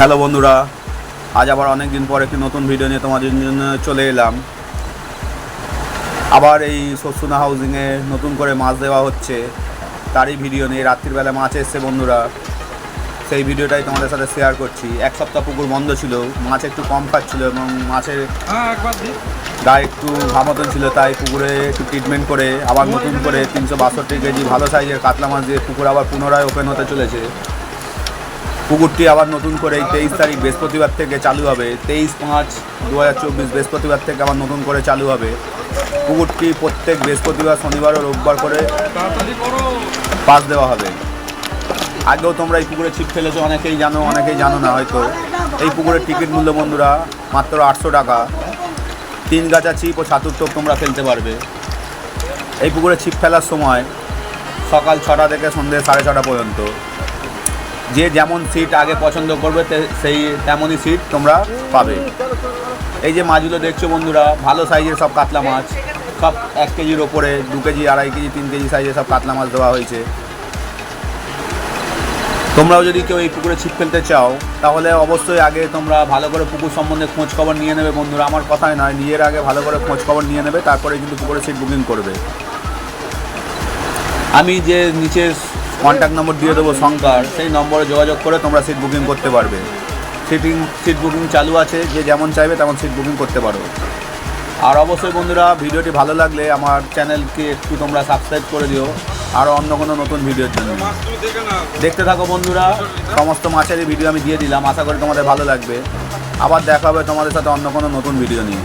Hello বন্ধুরা আজ আবার অনেক দিন পর একটি নতুন ভিডিও নিয়ে তোমাদের জন্য চলে এলাম। আবার এই শস্যনা হাউজিংয়ে নতুন করে মাছ দেওয়া হচ্ছে। তারই ভিডিও নিয়ে রাত্রিবেলা মাছ এসছে বন্ধুরা। সেই ভিডিওটাই তোমাদের সাথে শেয়ার করছি। এক সপ্তাহ পুকুর বন্ধ ছিল মাছ একটু কম খাচ্ছিল এবং মাছের হ্যাঁ গায়ে একটু ঘামতন ছিল তাই পুকুরে একটু ট্রিটমেন্ট করে আবার নতুন করে তিনশো বাষট্টি কেজি ভালো সাইজের কাতলা মাছ দিয়ে পুকুর আবার পুনরায় ওপেন হতে চলেছে। পুকুরটি আবার নতুন করে তেইশ তারিখ বৃহস্পতিবার থেকে চালু হবে। তেইশ পাঁচ দু হাজার চব্বিশ বৃহস্পতিবার থেকে আবার নতুন করে চালু হবে। পুকুরটি প্রত্যেক বৃহস্পতিবার, শনিবার ও রোববার করে পাস দেওয়া হবে। আগেও তোমরা এই পুকুরে ছিপ ফেলেছো, অনেকেই জানো অনেকেই জানো না হয়তো। এই পুকুরের টিকিট মূল্য বন্ধুরা, মাত্র আটশো টাকা। তিন গাছা ছিপ ও ছাতুর টোপ তোমরা ফেলতে পারবে। এই পুকুরে ছিপ ফেলার সময় সকাল ছটা থেকে সন্ধ্যে সাড়ে ছটা পর্যন্ত। যে যেমন সিট আগে পছন্দ করবে সেই তেমনই সিট তোমরা পাবে। এই যে মাছগুলো দেখছ বন্ধুরা, ভালো সাইজের সব কাতলা মাছ। সব এক কেজির ওপরে, দু কেজি, আড়াই কেজি, তিন কেজি সাইজের সব কাতলা মাছ দেওয়া হয়েছে। তোমরাও যদি কেউ এই পুকুরে ছিপ ফেলতে চাও, তাহলে অবশ্যই আগে তোমরা ভালো করে পুকুর সম্বন্ধে খোঁজ খবর নিয়ে নেবে বন্ধুরা। আমার কথাই নয়, নিজের আগে ভালো করে খোঁজ খবর নিয়ে নেবে, তারপরে কিন্তু পুকুরে সিট বুকিং করবে। আমি যে নিচে কন্ট্যাক্ট নম্বর দিয়ে দেবো শঙ্কর সেই নম্বরে যোগাযোগ করে তোমরা সিট বুকিং করতে পারবে। সিটিং সিট বুকিং চালু আছে, যে যেমন চাইবে তেমন সিট বুকিং করতে পারো। আর অবশ্যই বন্ধুরা, ভিডিওটি ভালো লাগলে আমার চ্যানেলকে একটু তোমরা সাবস্ক্রাইব করে দিও। আর অন্য কোনো নতুন ভিডিওর জন্য। দেখতে থাকো বন্ধুরা, সমস্ত মাছেরই ভিডিও আমি দিয়ে দিলাম। আশা করি তোমাদের ভালো লাগবে। আবার দেখা হবে তোমাদের সাথে অন্য কোনো নতুন ভিডিও নিয়ে।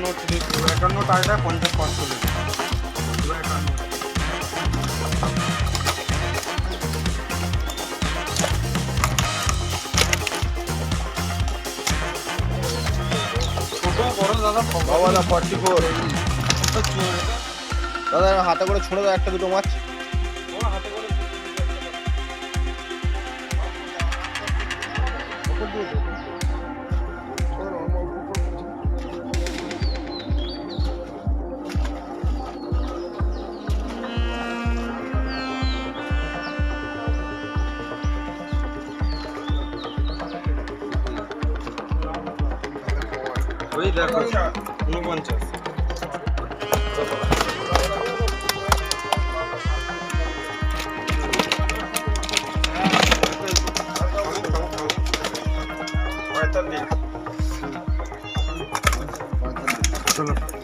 একান্ন ত্রিশ একান্ন টাকায় পঞ্চাশ পাঁচচল্লিশ একান্ন দাদা ফর্টি ফোর দাদা হাতে করে ছোট দাও একটা দুটো মাছ। ওই দেখো উনপঞ্চাশ। চলো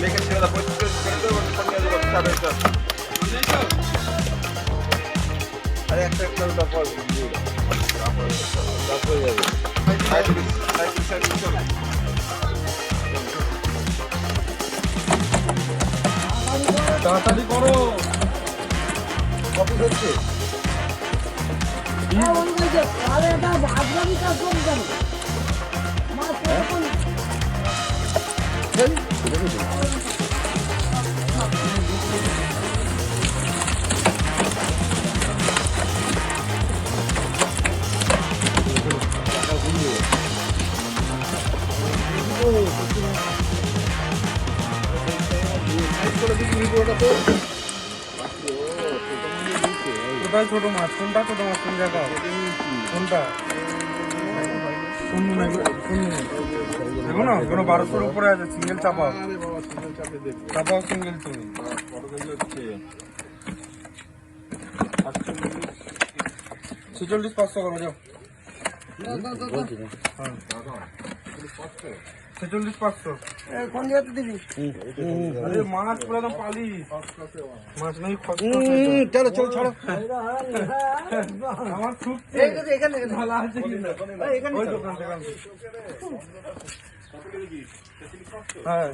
মেখে ছেড়ে দাও পঁচিশ করে দেবো সঙ্গে দেবো সাড়ে চার আরে একটা একটা ওটা ফল দিয়ে দাও। তারপরে তারপরে যাবে সাঁত্রিশ সাঁত্রিশ সাঁত্রিশ চলো 두달 정도 만 돈다 정도 만 분자가 돈다 돈문 해고 돈문 দেখো না কোনো বারোশোর উপরে আছে সিঙ্গেল চাপা চাপা সিঙ্গেল তুমি ছেচল্লিশ পাঁচশো করো যাও হ্যাঁ ছেচল্লিশ পাঁচশো। কোন জায়গাতে দিবি? আরে মাছ পুরো একদম পালি। মাছ নেই চলো চলো ছাড়ো। আমার খুব এখানে এখানে ভালো আছে। ওই দোকান দোকান হ্যাঁ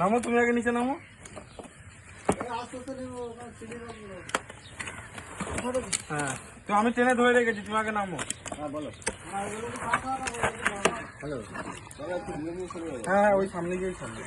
নামো তুমি আগে নিচে নামো। হ্যাঁ। তো আমি ট্রেনে ধরে রেখেছি তুমি আগে নামো। হ্যাঁ হ্যাঁ ওই সামনে গিয়ে সামনে।